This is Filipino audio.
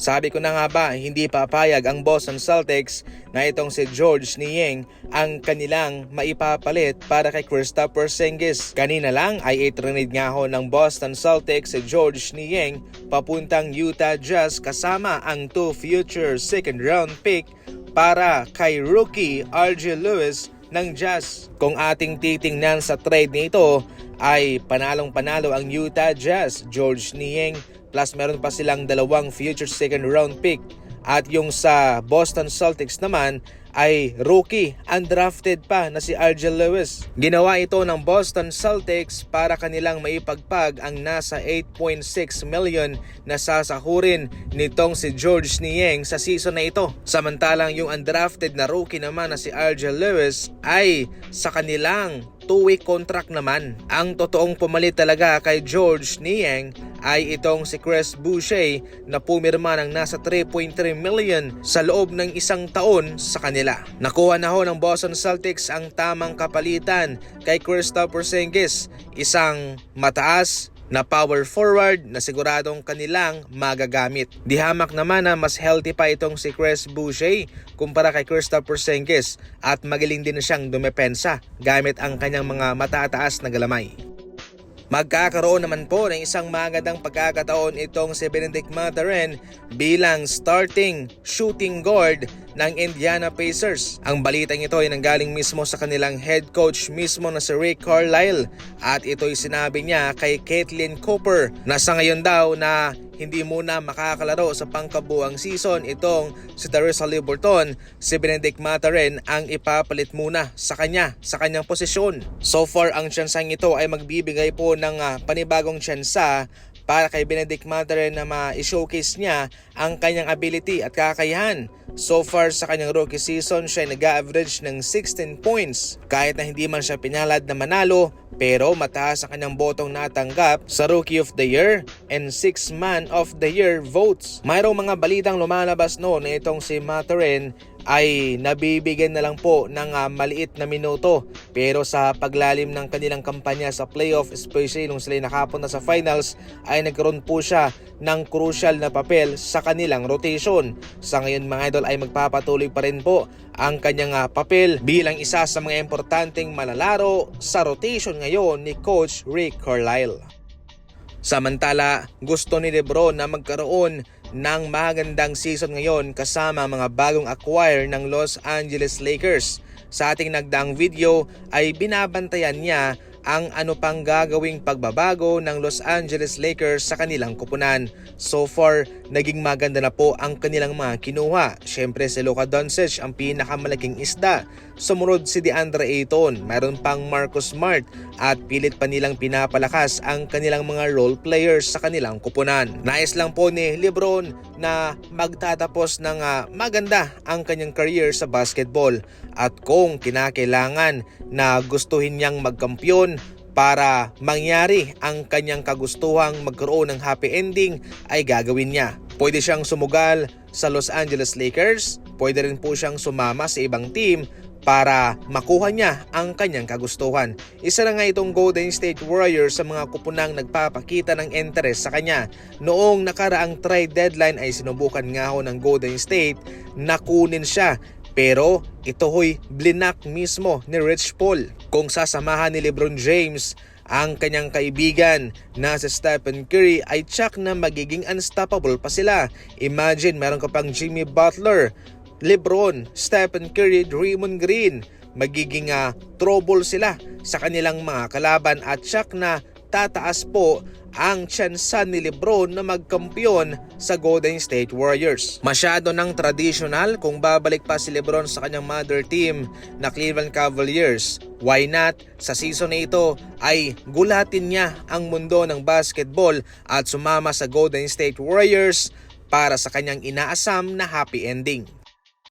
Sabi ko na nga ba, hindi papayag ang Boston Celtics na itong si George Niang ang kanilang maipapalit para kay Kristaps Porzingis. Kanina lang ay itrinid nga ho ng Boston Celtics si George Niang papuntang Utah Jazz kasama ang two future second round pick para kay rookie RJ Lewis ng Jazz. Kung ating titingnan sa trade nito ay panalong panalo ang Utah Jazz, George Niang plus meron pa silang dalawang future second round pick at yung sa Boston Celtics naman ay rookie, undrafted pa na si RJ Lewis. Ginawa ito ng Boston Celtics para kanilang maipagpag ang nasa 8.6 million na sasahurin nitong si George Niang sa season na ito. Samantalang yung undrafted na rookie naman na si RJ Lewis ay sa kanilang two-week contract naman. Ang totoong pumalit talaga kay George Niang ay itong si Chris Boucher na pumirma ng nasa 3.3 million sa loob ng isang taon sa kanila. Nakuha na ho ng Boston Celtics ang tamang kapalitan kay Kristaps Porzingis, isang mataas na power forward na siguradong kanilang magagamit. Di hamak naman na mas healthy pa itong si Chris Boucher kumpara kay Kristaps Porzingis at magaling din siyang dumepensa gamit ang kanyang mga matataas na galamay. Magkakaroon naman po ng isang magandang pagkakataon itong si Benedict Mathurin bilang starting shooting guard ng Indiana Pacers. Ang balitang ito ay nanggaling mismo sa kanilang head coach mismo na si Rick Carlisle at ito'y sinabi niya kay Caitlin Cooper na sa ngayon daw na hindi muna makakalaro sa pangkabuang season itong si Teresa Liberton, si Benedict Mathurin ang ipapalit muna sa kanya sa kanyang posisyon. So far ang tsansang ito ay magbibigay po ng ah, panibagong tsansa para kay Benedict Mathurin na ma-showcase niya ang kanyang ability at kakayahan. So far sa kanyang rookie season, siya ay nag-average ng 16 points. Kahit na hindi man siya pinalad na manalo, pero mataas ang kanyang botong natanggap sa Rookie of the Year and 6 Man of the Year votes. Mayroong mga balitang lumalabas noon na itong si Mathurin ay nabibigyan na lang po ng ah, maliit na minuto pero sa paglalim ng kanilang kampanya sa playoff especially nung sila nakapunta sa finals ay nagkaroon po siya ng crucial na papel sa kanilang rotation. Sa ngayon mga idol ay magpapatuloy pa rin po ang kanyang ah, papel bilang isa sa mga importanteng malalaro sa rotation ngayon ni Coach Rick Carlisle. Samantala, gusto ni Lebron na magkaroon ng magandang season ngayon kasama mga bagong acquire ng Los Angeles Lakers. Sa ating nagdaang video ay binabantayan niya ang ano pang gagawing pagbabago ng Los Angeles Lakers sa kanilang kupunan. So far, naging maganda na po ang kanilang mga kinuha. Siyempre si Luka Doncic ang pinakamalaking isda. Sumunod si DeAndre Ayton, mayroon pang Marcus Smart at pilit pa nilang pinapalakas ang kanilang mga role players sa kanilang kupunan. Nais lang po ni Lebron na magtatapos ng ah, maganda ang kanyang career sa basketball at kung kinakailangan na gustuhin niyang magkampiyon para mangyari ang kanyang kagustuhang magkaroon ng happy ending ay gagawin niya. Pwede siyang sumugal sa Los Angeles Lakers, pwede rin po siyang sumama sa ibang team para makuha niya ang kanyang kagustuhan. Isa na nga itong Golden State Warriors sa mga kupunang nagpapakita ng interest sa kanya. Noong nakaraang trade deadline ay sinubukan nga ho ng Golden State na kunin siya pero ito ho'y blinak mismo ni Rich Paul. Kung sasamahan ni Lebron James ang kanyang kaibigan na si Stephen Curry ay tsak na magiging unstoppable pa sila. Imagine meron ka pang Jimmy Butler, Lebron, Stephen Curry, Draymond Green. Magiging uh, trouble sila sa kanilang mga kalaban at tsak na tataas po ang tsansa ni Lebron na magkampiyon sa Golden State Warriors. Masyado ng traditional kung babalik pa si Lebron sa kanyang mother team na Cleveland Cavaliers. Why not? Sa season na ito ay gulatin niya ang mundo ng basketball at sumama sa Golden State Warriors para sa kanyang inaasam na happy ending.